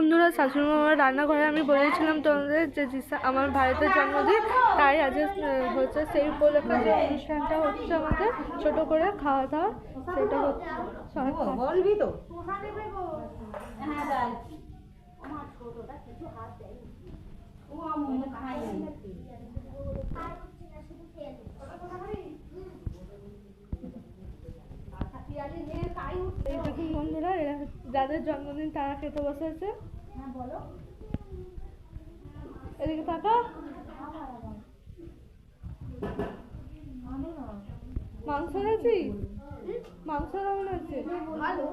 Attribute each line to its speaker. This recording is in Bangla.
Speaker 1: বন্ধুরা শাশুড়ি মামার রান্নাঘরে আমি বলেছিলাম তোমাদের যে জিসা আমার ভারতের জন্মদিন তাই আজ হচ্ছে সেই উপলক্ষে যে অনুষ্ঠানটা হচ্ছে আমাদের ছোটো করে খাওয়া দাওয়া সেটা হচ্ছে।
Speaker 2: বলবি তো।
Speaker 1: এই বন্ধুরা এরা যাদের জন্মদিন তারা খেতে বসেছে। হ্যাঁ, এদিকে থাকা মাংস এনেছি? মাংস কেমন আছে ভালো।